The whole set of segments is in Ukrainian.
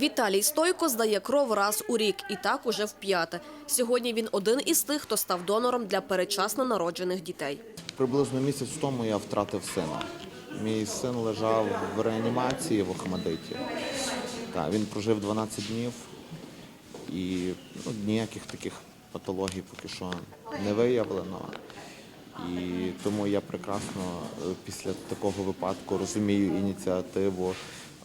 Віталій Стойко здає кров раз у рік і так уже вп'яте. Сьогодні він один із тих, хто став донором для передчасно народжених дітей. Приблизно місяць тому я втратив сина. Мій син лежав в реанімації в Охмадиті. Він прожив 12 днів і ну, ніяких таких патологій поки що не виявлено. І тому я прекрасно е, після такого випадку розумію ініціативу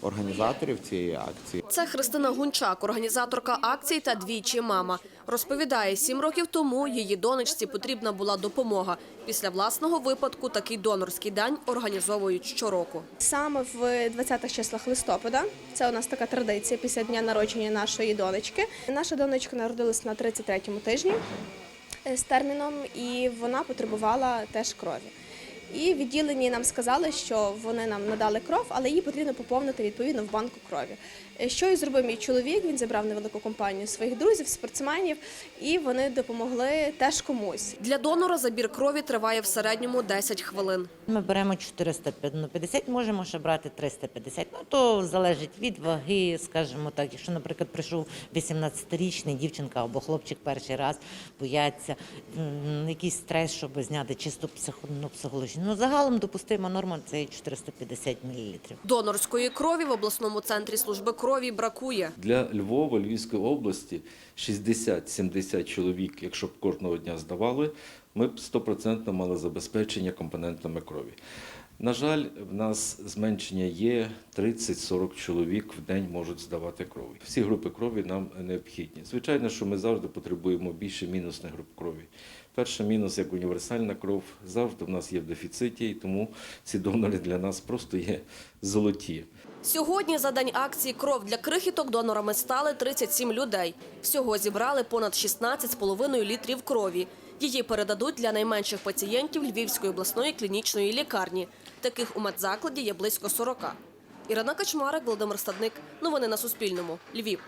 організаторів цієї акції. Це Христина Гунчак, організаторка акції та двічі мама. Розповідає, сім років тому її донечці потрібна була допомога. Після власного випадку такий донорський день організовують щороку. Саме в 20-х числах листопада це у нас така традиція після дня народження нашої донечки. Наша донечка народилась на 33-му тижні з терміном, і вона потребувала теж крові. І відділені нам сказали, що вони нам надали кров, але її потрібно поповнити відповідно в банку крові. Е, Що і зробив мій чоловік. Він зібрав невелику компанію своїх друзів, спортсменів, і вони допомогли теж комусь. Для донора забір крові триває в середньому 10 хвилин. Ми беремо 450, можемо ще брати 350. Ну то залежить від ваги, скажімо так. Якщо, наприклад, прийшов 18-річний дівчинка або хлопчик перший раз, бояться якийсь стрес, щоб зняти чисто ну, психологічно. Ну загалом допустима норма це 450 мл. Донорської крові в обласному центрі служби крові бракує. Для Львова, Львівської області 60-70 чоловік, якщо б кожного дня здавали, ми б 100% мали забезпечення компонентами крові. На жаль, в нас зменшення є 30-40 чоловік в день можуть здавати кров. Всі групи крові нам необхідні. Звичайно, що ми завжди потребуємо більше мінусних груп крові. Перший мінус як універсальна кров завжди в нас є в дефіциті, і тому ці донори для нас просто є золоті. Сьогодні за день акції кров для крихіток донорами стали 37 людей. Всього зібрали понад 16,5 літрів крові. Її передадуть для найменших пацієнтів Львівської обласної клінічної лікарні. Таких у медзакладі є близько 40. Ірина Качмарик, Володимир Стадник. Новини на Суспільному. Львів.